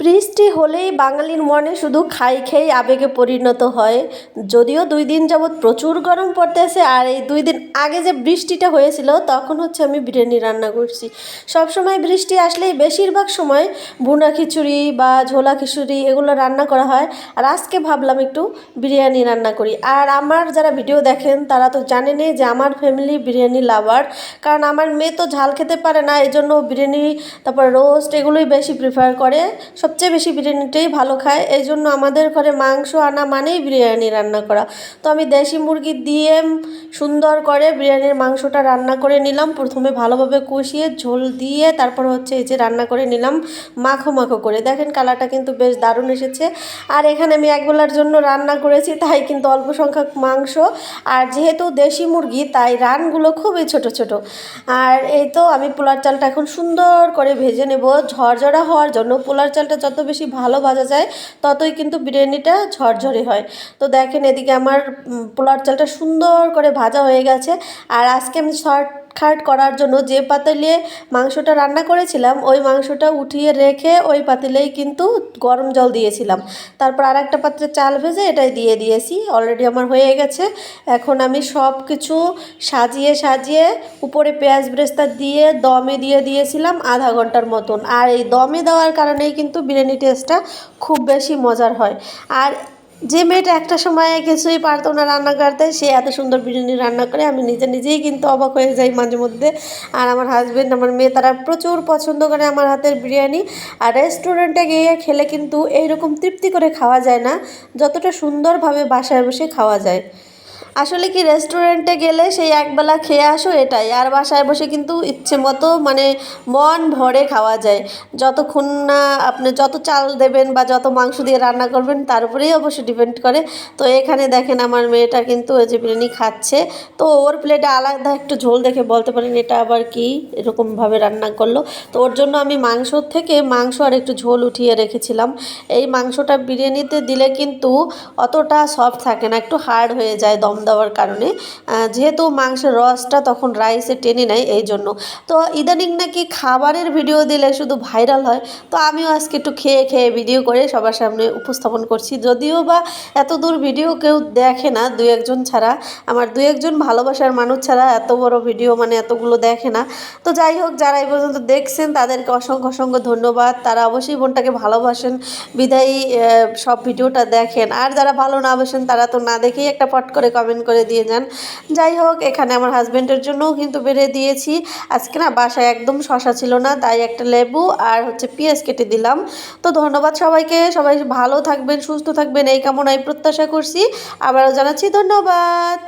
বৃষ্টি হলেই বাঙালির মনে শুধু খাই খেই আবেগে পরিণত হয়। যদিও দুই দিন যাবৎ প্রচুর গরম পড়তেছে আর এই দুই দিন আগে যে বৃষ্টিটা হয়েছিল, তখন হচ্ছে আমি বিরিয়ানি রান্না করছি। সব সময় বৃষ্টি আসলেই বেশিরভাগ সময় বুনা খিচুড়ি বা ঝোলা খিচুড়ি এগুলো রান্না করা হয়। আর আজকে ভাবলাম একটু বিরিয়ানি রান্না করি। আর আমার যারা ভিডিও দেখেন, তারা তো জানেনই যে আমার ফ্যামিলি বিরিয়ানি লাভার কারণ আমার মেয়ে তো ঝাল খেতে পারে না এই জন্য বিরিয়ানি, তারপর রোস্ট এগুলোই বেশি প্রিফার করে। সবচেয়ে বেশি বিরিয়ানিটাই ভালো খায়। এই জন্য আমাদের ঘরে মাংস আনা মানেই বিরিয়ানি রান্না করা। তো আমি দেশি মুরগি দিয়ে সুন্দর করে বিরিয়ানির মাংসটা রান্না করে নিলাম। প্রথমে ভালোভাবে কষিয়ে ঝোল দিয়ে তারপর হচ্ছে এই যে রান্না করে নিলাম মাখো মাখো করে। দেখেন কালারটা কিন্তু বেশ দারুণ এসেছে। আর এখানে আমি একবেলার জন্য রান্না করেছি, তাই কিন্তু অল্প সংখ্যক মাংস। আর যেহেতু দেশি মুরগি, তাই রানগুলো খুবই ছোট ছোট। আর এই তো আমি পোলার চালটা এখন সুন্দর করে ভেজে নেব। ঝরঝরা হওয়ার জন্য পোলার চালটা যত বেশি ভালো ভাজা যায়, ততই কিন্তু বিরিয়ানিটা ঝরঝরে হয়। তো দেখেন এদিকে আমার পোলার চালটা সুন্দর করে ভাজা হয়ে গেছে। আর আজকে আমি শর্ট খাট করার জন্য যে পাতিলে মাংসটা রান্না করেছিলাম, ওই মাংসটা উঠিয়ে রেখে ওই পাতিলেই কিন্তু গরম জল দিয়েছিলাম। তারপর আর একটা পাত্রে চাল ভেজে এটাই দিয়ে দিয়েছি। অলরেডি আমার হয়ে গেছে। এখন আমি সব কিছু সাজিয়ে সাজিয়ে উপরে পেঁয়াজ ব্রেস্তা দিয়ে দমে দিয়ে দিয়েছিলাম আধা ঘণ্টার মতন। আর এই দমে দেওয়ার কারণেই কিন্তু বিরিয়ানি টেস্টটা খুব বেশি মজার হয়। আর যে মেয়েটা একটা সময় কিছুই পারতো না রান্না করতে, সে এত সুন্দর বিরিয়ানি রান্না করে, আমি নিজে নিজেই কিন্তু অবাক হয়ে যাই মাঝে মধ্যে। আর আমার হাজব্যান্ড আমার মেয়ে, তারা প্রচুর পছন্দ করে আমার হাতের বিরিয়ানি। আর রেস্টুরেন্টে গিয়ে খেলে কিন্তু এইরকম তৃপ্তি করে খাওয়া যায় না, যতটা সুন্দরভাবে বাসায় বসে খাওয়া যায়। আসলে কি রেস্টুরেন্টে গেলে সেই একবেলা খেয়ে আসো এটাই। আর বাসায় বসে কিন্তু ইচ্ছে মতো মানে মন ভরে খাওয়া যায়। যতক্ষণ না আপনি যত চাল দেবেন বা যত মাংস দিয়ে রান্না করবেন, তার উপরেই অবশ্য ডিপেন্ড করে। তো এখানে দেখেন আমার মেয়েটা কিন্তু ওই যে বিরিয়ানি খাচ্ছে। তো ওর প্লেটে আলাদা একটু ঝোল দেখে বলতে পারেন এটা আবার কি এরকমভাবে রান্না করল। তো ওর জন্য আমি মাংস থেকে মাংস আর একটু ঝোল উঠিয়ে রেখেছিলাম। এই মাংসটা বিরিয়ানিতে দিলে কিন্তু অতটা সফট থাকে না, একটু হার্ড হয়ে যায় দম দেওয়ার কারণে যেহেতু মাংসের রসটা তখন রাইসে টেনে নেয়, এই জন্য। তো ইদানিং নাকি খাবারের ভিডিও দিলে শুধু ভাইরাল হয়। তো আমিও আজকে একটু খেয়ে খেয়ে ভিডিও করে সবার সামনে উপস্থাপন করছি। যদিও বা এত দূর ভিডিও কেউ দেখে না দু একজন ছাড়া। আমার দু একজন ভালোবাসার মানুষ ছাড়া এত বড় ভিডিও মানে এতগুলো দেখে না। তো যাই হোক, যারা এই পর্যন্ত দেখছেন, তাদেরকে অসংখ্য অসংখ্য ধন্যবাদ। তারা অবশ্যই বোনটাকে ভালোবাসেন। বিদায়ী সব ভিডিওটা দেখেন। আর যারা ভালো না বাসেন, তারা তো না দেখেই একটা পট করে কমেন্ট করে দিয়ে যান। যাই হোক, এখানে আমার হাজব্যান্ডের জন্যও কিন্তু বেড়ে দিয়েছি। আজকে না বাসায় একদম শশা ছিল না, তাই একটা লেবু আর হচ্ছে পেঁয়াজ কেটে দিলাম। তো ধন্যবাদ সবাইকে, সবাই ভালো থাকবেন, সুস্থ থাকবেন, এই কামনায় প্রত্যাশা করছি। আবারও জানাচ্ছি ধন্যবাদ।